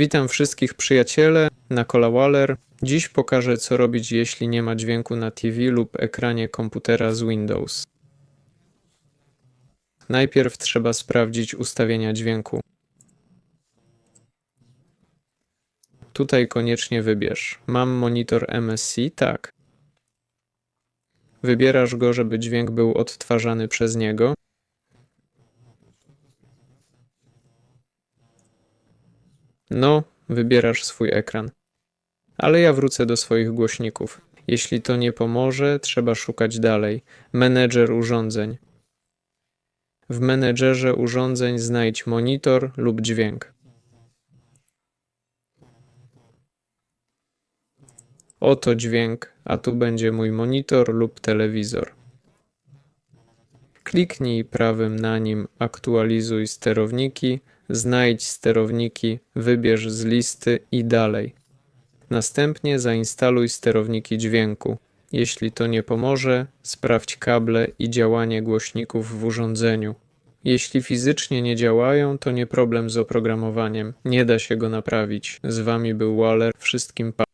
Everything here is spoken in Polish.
Witam wszystkich przyjaciele na Cola Waller. Dziś pokażę co robić jeśli nie ma dźwięku na TV lub ekranie komputera z Windows. Najpierw trzeba sprawdzić ustawienia dźwięku. Tutaj koniecznie wybierz. Mam monitor MSC? Tak. Wybierasz go, żeby dźwięk był odtwarzany przez niego. No, wybierasz swój ekran. Ale ja wrócę do swoich głośników. Jeśli to nie pomoże, trzeba szukać dalej. Menedżer urządzeń. W menedżerze urządzeń znajdź monitor lub dźwięk. Oto dźwięk, a tu będzie mój monitor lub telewizor. Kliknij prawym na nim Aktualizuj sterowniki, znajdź sterowniki, wybierz z listy i dalej. Następnie zainstaluj sterowniki dźwięku. Jeśli to nie pomoże, sprawdź kable i działanie głośników w urządzeniu. Jeśli fizycznie nie działają, to nie problem z oprogramowaniem. Nie da się go naprawić. Z wami był Waller. Wszystkim pa.